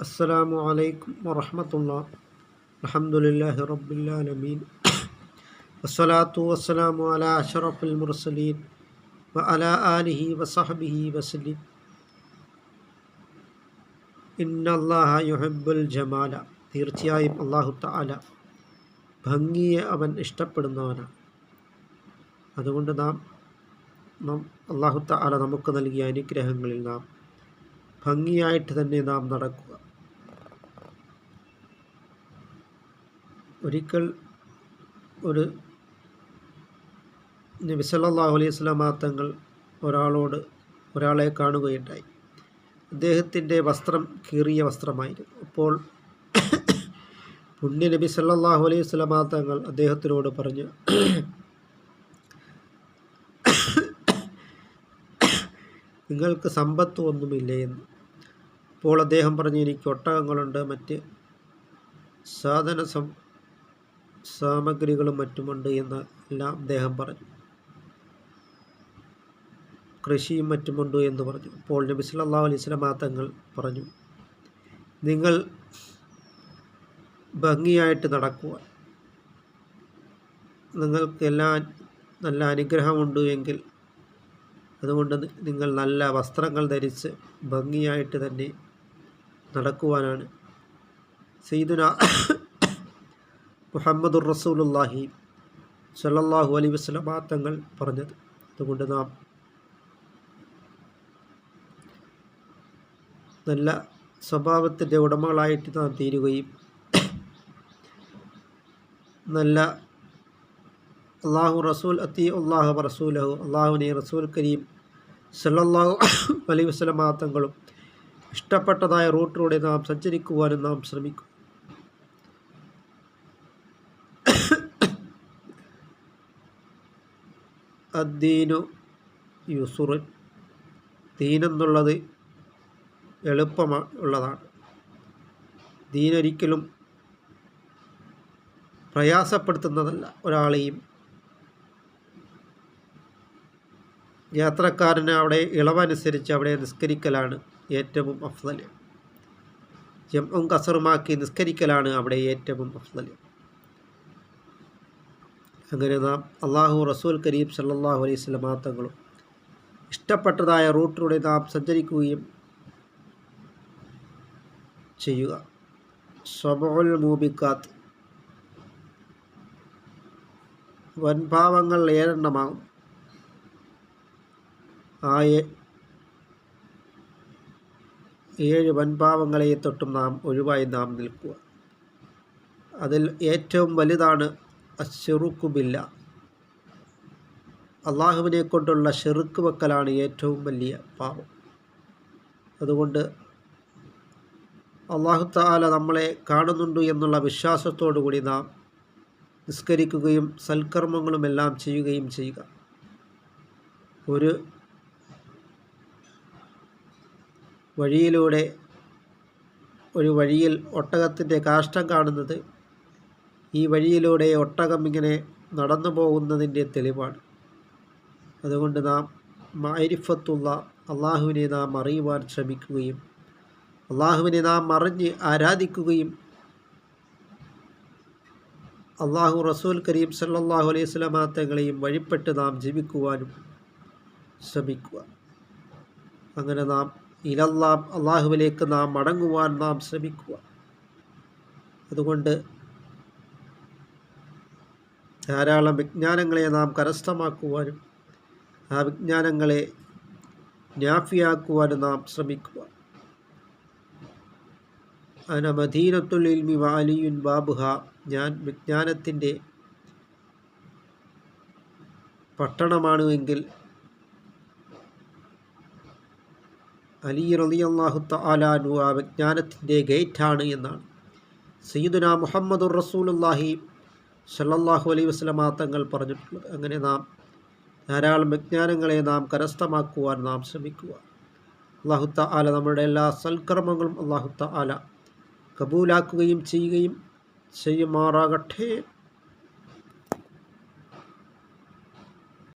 അസ്സലാമു അലൈക്കും വറഹമത്തുള്ള. അലഹമുല്ലാഹി റബ്ബുല്ലാലമീൻ വസ്സലാത്തു വസ്സലാമു അല അഷറഫുൽ മുർസലീൻ വ അല ആലിഹി വസഹബിഹി വസലിം ഇന്നല്ലാഹ യുഹബുൽ ജമാല. തീർച്ചയായും അള്ളാഹു തആല ഭംഗിയെ അവൻ ഇഷ്ടപ്പെടുന്നവനാണ്. അതുകൊണ്ട് നാം നാം അള്ളാഹു തആല നമുക്ക് നൽകിയ അനുഗ്രഹങ്ങളിൽ നാം ഭംഗിയായിട്ട് തന്നെ നാം നടക്കുക. ഒരിക്കൽ ഒരു നബി സല്ലല്ലാഹു അലൈഹി സ്വലാമ തങ്ങൾ ഒരാളോട് ഒരാളെ കാണുകയുണ്ടായി. അദ്ദേഹത്തിന്റെ വസ്ത്രം കീറിയ വസ്ത്രമായിരുന്നു. അപ്പോൾ പുണ്യ നബി സല്ലല്ലാഹു അലൈഹി സ്വലാമ തങ്ങൾ അദ്ദേഹത്തിനോട് പറഞ്ഞു നിങ്ങൾക്ക് സമ്പത്ത് ഒന്നുമില്ലേ എന്ന്. അപ്പോൾ അദ്ദേഹം പറഞ്ഞു എനിക്ക് ഒട്ടകങ്ങളുണ്ട് മറ്റ് സാധന സം സാമഗ്രികളും മറ്റുമുണ്ട് എന്ന് എല്ലാം അദ്ദേഹം പറഞ്ഞു. കൃഷിയും മറ്റുമുണ്ട് എന്ന് പറഞ്ഞു. അപ്പോൾ നബി സല്ലല്ലാഹു അലൈഹി സ്വലാ തങ്ങൾ പറഞ്ഞു നിങ്ങൾ ഭംഗിയായിട്ട് നടക്കുക നിങ്ങൾക്ക് എല്ലാ നല്ല അനുഗ്രഹമുണ്ട് എങ്കിൽ അതുകൊണ്ട് നിങ്ങൾ നല്ല വസ്ത്രങ്ങൾ ധരിച്ച് ഭംഗിയായിട്ട് തന്നെ നടക്കുവാനാണ്. സെയ്ദുന മുഹമ്മദുർ റസൂലുല്ലാഹി സല്ലല്ലാഹു അലൈഹി വസല്ലം തങ്ങൾ പറഞ്ഞത്. അതുകൊണ്ട് നാം നല്ല സ്വഭാവത്തിന്റെ ഉടമകളായിട്ട് നാം തീരുകയും നല്ല അള്ളാഹു റസൂൽ അത്തി അള്ളാഹു റസൂലഹു. അള്ളാഹുനെ റസൂൽ കരീം സല്ലാഹു അലൈ വസല്ലം തങ്ങളും ഇഷ്ടപ്പെട്ടതായ റൂട്ടിലൂടെ നാം സഞ്ചരിക്കുവാനും നാം ശ്രമിക്കും. അദ്ദീനു യുസുറിൻ ദീനെന്നുള്ളത് എളുപ്പമാണ് ഉള്ളതാണ്. ദീനൊരിക്കലും പ്രയാസപ്പെടുത്തുന്നതല്ല ഒരാളെയും യാത്രക്കാരന് അവിടെ ഇളവനുസരിച്ച് അവിടെ നിസ്കരിക്കലാണ് ഏറ്റവും അഫ്സൽ ജംഉം കസറുമാക്കി നിസ്കരിക്കലാണ് അവിടെ ഏറ്റവും അഫ്സൽ അങ്ങനെ നാം അള്ളാഹു റസൂൽ കരീം സല്ലാഹു അലൈഹി സ്വലമാങ്ങളും ഇഷ്ടപ്പെട്ടതായ റൂട്ടിലൂടെ നാം സഞ്ചരിക്കുകയും ചെയ്യുക. സ്വബോൽ മൂബിക്കാത്ത്. വൻഭാവങ്ങൾ ഏഴെണ്ണമാകും ആ ഏഴ് വൻഭാവങ്ങളെ തൊട്ടും നാം ഒഴിവായി നാം നിൽക്കുക. അതിൽ ഏറ്റവും വലുതാണ് അഷെറുക്കുബില്ല അള്ളാഹുവിനെ കൊണ്ടുള്ള ഷെറുക്ക് വെക്കലാണ് ഏറ്റവും വലിയ പാപം. അതുകൊണ്ട് അള്ളാഹു താല നമ്മളെ കാണുന്നുണ്ട് എന്നുള്ള വിശ്വാസത്തോടു കൂടി നാം നിസ്കരിക്കുകയും സൽക്കർമ്മങ്ങളുമെല്ലാം ചെയ്യുകയും ചെയ്യുക. ഒരു വഴിയിലൂടെ ഒരു വഴിയിൽ ഒട്ടകത്തിന്റെ കാഷ്ടം കാണുന്നത് ഈ വഴിയിലൂടെ ഒട്ടകം ഇങ്ങനെ നടന്നു പോകുന്നതിന്റെ തെളിവാണ്. അതുകൊണ്ട് നാം മാരിഫത്തുള്ള അള്ളാഹുവിനെ നാം അറിയുവാൻ ശ്രമിക്കുകയും അള്ളാഹുവിനെ നാം അറിഞ്ഞ് ആരാധിക്കുകയും അള്ളാഹു റസൂൽ കരീം സല്ലാഹു അലൈഹി സ്വലാമ തങ്ങളെയും വഴിപ്പെട്ട് നാം ജീവിക്കുവാനും ശ്രമിക്കുക. അങ്ങനെ നാം ഇലല്ലാം അള്ളാഹുവിലേക്ക് നാം മടങ്ങുവാൻ നാം ശ്രമിക്കുക. അതുകൊണ്ട് ധാരാളം വിജ്ഞാനങ്ങളെ നാം കരസ്ഥമാക്കുവാനും ആ വിജ്ഞാനങ്ങളെ ജ്ഞാഫിയാക്കുവാനും നാം ശ്രമിക്കുക. അന മദീനത്തുൽ ഇൽമി വാലിയുൻ ബാബുഹ ഞാൻ വിജ്ഞാനത്തിന്റെ പട്ടണമാണ് എങ്കിൽ അലി റളിയല്ലാഹു തലാനു ആ വിജ്ഞാനത്തിന്റെ ഗേറ്റാണ് എന്നാണ്. സയ്യിദുന മുഹമ്മദുർ റസൂലുള്ളാഹി സല്ലാഹു അലൈ വസ്ലമാ തങ്ങൾ പറഞ്ഞിട്ടുള്ളത്. അങ്ങനെ നാം ധാരാളം വിജ്ഞാനങ്ങളെ നാം കരസ്ഥമാക്കുവാൻ നാം ശ്രമിക്കുക. അള്ളാഹു തആല നമ്മുടെ എല്ലാ സൽക്കർമ്മങ്ങളും അള്ളാഹു തആല കബൂലാക്കുകയും ചെയ്യുകയും ചെയ്യുമാറാകട്ടെ.